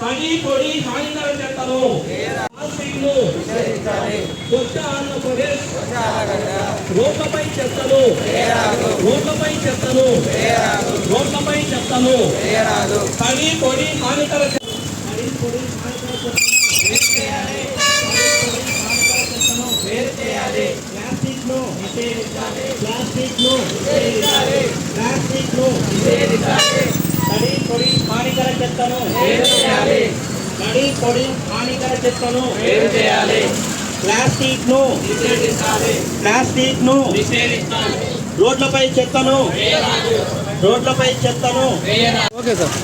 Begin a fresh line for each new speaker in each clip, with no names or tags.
హానికర పొడి సాయంత్రం స్వచ్ఛ రోడ్లపై చెత్తను రోడ్లపై చెత్తను రోడ్లపై చెత్తను తడి పొడి హానికర ప్లాస్టిక్ తడి ప్లాస్టిక్ హానికర చెత్తను వేరు చేయాలి. తడి పొడి హానికర చెత్తను వేరు చేయాలి. ప్లాస్టిక్ను తడి పొడి హానికర చెత్తను వేరు చేయాలి. ప్లాస్టిక్ను నిషేధించాలి. ప్లాస్టిక్ను నిషేధించాలి రోడ్లపై చెత్తను రోడ్లపై చెత్తను
ఓకే సార్.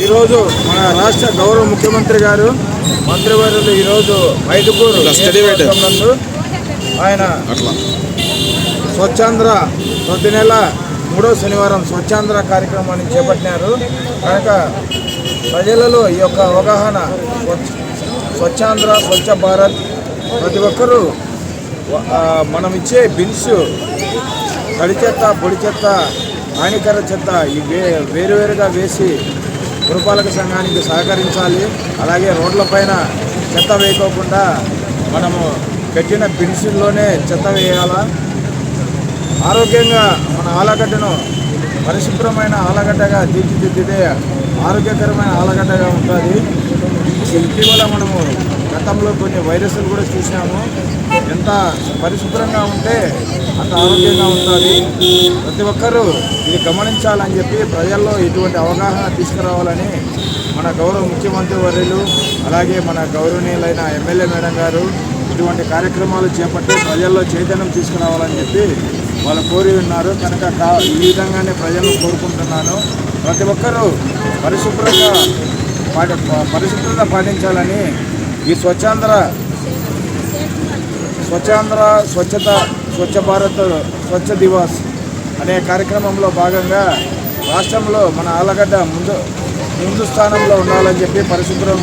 ఈరోజు మన రాష్ట్ర గౌరవ ముఖ్యమంత్రి గారు మంత్రివర్యులు ఈరోజు నందు ఆయన స్వచ్ఛాంధ్ర ప్రతి నెల మూడో శనివారం స్వచ్ఛాంధ్ర కార్యక్రమాన్ని చేపట్టినారు. కనుక ప్రజలలో ఈ యొక్క అవగాహన స్వచ్ఛాంధ్ర స్వచ్ఛ భారత్ ప్రతి ఒక్కరూ మనం ఇచ్చే బిల్స్ తడి చెత్త పొడి చెత్త హానికర చెత్త ఈ వే వేరువేరుగా వేసి పురపాలక సంఘానికి సహకరించాలి. అలాగే రోడ్లపైన చెత్త వేయకోకుండా మనము పెట్టిన బిన్సుల్లోనే చెత్త వేయాలా. ఆరోగ్యంగా మన ఆలగడ్డను పరిశుభ్రమైన ఆలగడ్డగా తీర్చిదిద్దితే ఆరోగ్యకరమైన ఆలగడ్డగా ఉంటుంది. ఇటీవల మనము గతంలో కొన్ని వైరస్లు కూడా చూసినాము ఎంత పరిశుభ్రంగా ఉంటే అంత ఆరోగ్యంగా ఉంటుంది. ప్రతి ఒక్కరూ ఇది గమనించాలని చెప్పి ప్రజల్లో ఇటువంటి అవగాహన తీసుకురావాలని మన గౌరవ ముఖ్యమంత్రి వర్యులు అలాగే మన గౌరవనీయులైన ఎమ్మెల్యే మేడం గారు ఇటువంటి కార్యక్రమాలు చేపట్టి ప్రజల్లో చైతన్యం తీసుకురావాలని చెప్పి వాళ్ళు కోరి ఉన్నారు. కనుక ఈ విధంగానే ప్రజలను కోరుకుంటున్నాను. ప్రతి ఒక్కరూ పరిశుభ్రంగా పాటి పరిశుభ్రత పాటించాలని ఈ స్వచ్ఛాంధ్ర స్వచ్ఛాంధ్ర స్వచ్ఛత స్వచ్ఛ భారత్ స్వచ్ఛ దివాస్ అనే కార్యక్రమంలో భాగంగా రాష్ట్రంలో మన ఆలగడ్డ ముందు ముందు స్థానంలో ఉండాలని చెప్పి పరిశుభ్రం